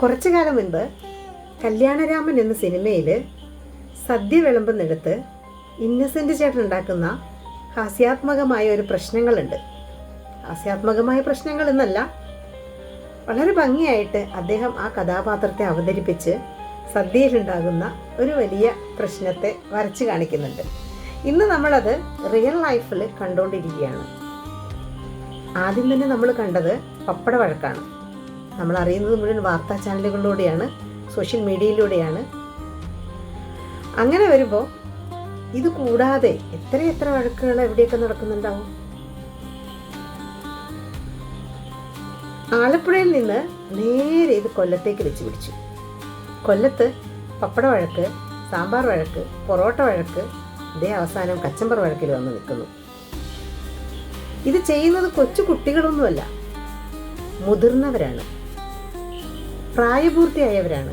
കുറച്ചു കാലം മുൻപ് കല്യാണരാമൻ എന്ന സിനിമയിൽ സദ്യ വിളമ്പുന്നിടത്ത് ഇന്നസെന്റ് ചേട്ടൻ ഉണ്ടാക്കുന്ന ഹാസ്യാത്മകമായ ഒരു പ്രശ്നങ്ങളുണ്ട്. ഹാസ്യാത്മകമായ പ്രശ്നങ്ങൾ എന്നല്ല വളരെ ഭംഗിയായിട്ട് അദ്ദേഹം ആ കഥാപാത്രത്തെ അവതരിപ്പിച്ച് സദ്യയിലുണ്ടാകുന്ന ഒരു വലിയ പ്രശ്നത്തെ വരച്ചു കാണിക്കുന്നുണ്ട്. ഇന്ന് നമ്മളത് റിയൽ ലൈഫിൽ കണ്ടുകൊണ്ടിരിക്കുകയാണ് ആദ്യം തന്നെ നമ്മൾ കണ്ടത് പപ്പട വഴക്കാണ്. നമ്മൾ അറിയുന്നത് മുഴുവൻ വാർത്താ ചാനലുകളിലൂടെയാണ് സോഷ്യൽ മീഡിയയിലൂടെയാണ്. അങ്ങനെ വരുമ്പോൾ ഇത് കൂടാതെ എത്ര എത്ര വഴക്കുകൾ എവിടെയൊക്കെ നടക്കുന്നുണ്ടാവും? ആലപ്പുഴയിൽ നിന്ന് നേരെ ഇത് കൊല്ലത്തേക്ക് വെച്ച് പിടിച്ചു. കൊല്ലത്ത് പപ്പട വഴക്ക് സാമ്പാർ വഴക്ക് പൊറോട്ട വഴക്ക് ഇതേ അവസാനം കച്ചമ്പർ വഴക്കിൽ വന്ന് നിൽക്കുന്നു. ഇത് ചെയ്യുന്നത് കൊച്ചു കുട്ടികളൊന്നുമല്ല മുതിർന്നവരാണ്. പ്രായപൂർത്തിയായവരാണ്.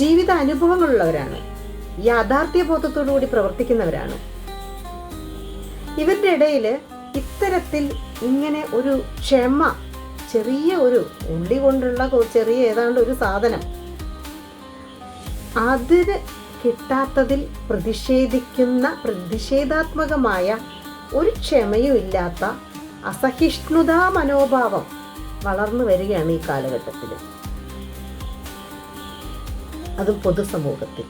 ജീവിത അനുഭവങ്ങളുള്ളവരാണ്. യാഥാർത്ഥ്യ ബോധത്തോടുകൂടി പ്രവർത്തിക്കുന്നവരാണ്. ഇവരുടെ ഇടയിൽ ഇത്തരത്തിൽ ഇങ്ങനെ ഒരു ക്ഷമ ചെറിയ ഒരു ഉള്ളി കൊണ്ടുള്ള ചെറിയ ഏതാണ്ട് ഒരു സാധനം അതിന് കിട്ടാത്തതിൽ പ്രതിഷേധിക്കുന്ന പ്രതിഷേധാത്മകമായ ഒരു ക്ഷമയും ഇല്ലാത്ത അസഹിഷ്ണുതാ മനോഭാവം വളർന്നു വരികയാണ് ഈ കാലഘട്ടത്തിൽ അതും പൊതുസമൂഹത്തിൽ.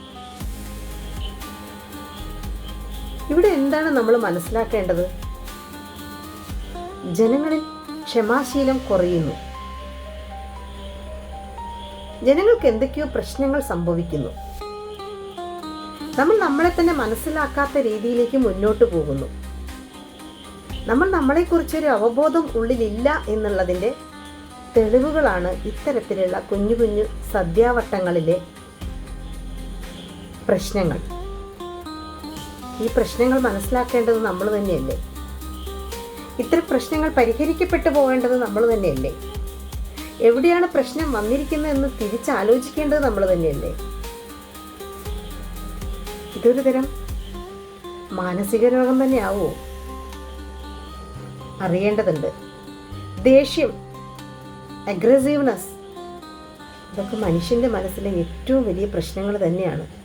ഇവിടെ എന്താണ് നമ്മൾ മനസ്സിലാക്കേണ്ടത്? ജനങ്ങളിൽ ക്ഷമാശീലം കുറയുന്നു. ജനങ്ങൾക്ക് എന്തൊക്കെയോ പ്രശ്നങ്ങൾ സംഭവിക്കുന്നു. നമ്മൾ നമ്മളെ തന്നെ മനസ്സിലാക്കാത്ത രീതിയിലേക്ക് മുന്നോട്ട് പോകുന്നു. നമ്മൾ നമ്മളെക്കുറിച്ചൊരു അവബോധം ഉള്ളിലില്ല എന്നുള്ളതിന്റെ തെളിവുകളാണ് ഇത്തരത്തിലുള്ള കുഞ്ഞു കുഞ്ഞു സദ്യാവട്ടങ്ങളിലെ പ്രശ്നങ്ങൾ. ഈ പ്രശ്നങ്ങൾ മനസ്സിലാക്കേണ്ടത് നമ്മൾ തന്നെയല്ലേ? ഇത്തരം പ്രശ്നങ്ങൾ പരിഹരിക്കപ്പെട്ടു പോകേണ്ടത് നമ്മൾ തന്നെയല്ലേ? എവിടെയാണ് പ്രശ്നം വന്നിരിക്കുന്നതെന്ന് തിരിച്ചാലോചിക്കേണ്ടത് നമ്മൾ തന്നെയല്ലേ? ഇതൊരു തരം മാനസിക രോഗം തന്നെ ആവുമോ അറിയേണ്ടതുണ്ട്. ദേഷ്യം അഗ്രസീവ്നെസ് ഇതൊക്കെ മനുഷ്യന്റെ മനസ്സിലെ ഏറ്റവും വലിയ പ്രശ്നങ്ങൾ തന്നെയാണ്.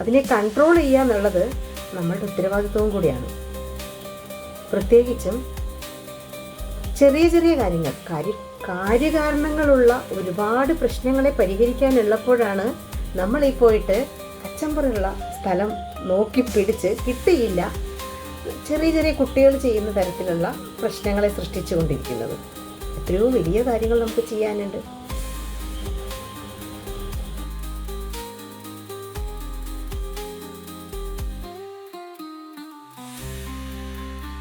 അതിനെ കൺട്രോൾ ചെയ്യുക എന്നുള്ളത് നമ്മളുടെ ഉത്തരവാദിത്വവും കൂടിയാണ്. പ്രത്യേകിച്ചും ചെറിയ ചെറിയ കാര്യങ്ങൾ കാര്യ കാര്യകാരണങ്ങളുള്ള ഒരുപാട് പ്രശ്നങ്ങളെ പരിഹരിക്കാനുള്ളപ്പോഴാണ് നമ്മൾ ഈ പോയിട്ട് കച്ചമ്പറുള്ള സ്ഥലം നോക്കി പിടിച്ച് കിട്ടിയില്ല. ചെറിയ ചെറിയ കുട്ടികൾ ചെയ്യുന്ന തരത്തിലുള്ള പ്രശ്നങ്ങളെ സൃഷ്ടിച്ചുകൊണ്ടിരിക്കുന്നത്. എത്രയോ വലിയ കാര്യങ്ങൾ നമുക്ക് ചെയ്യാനുണ്ട്.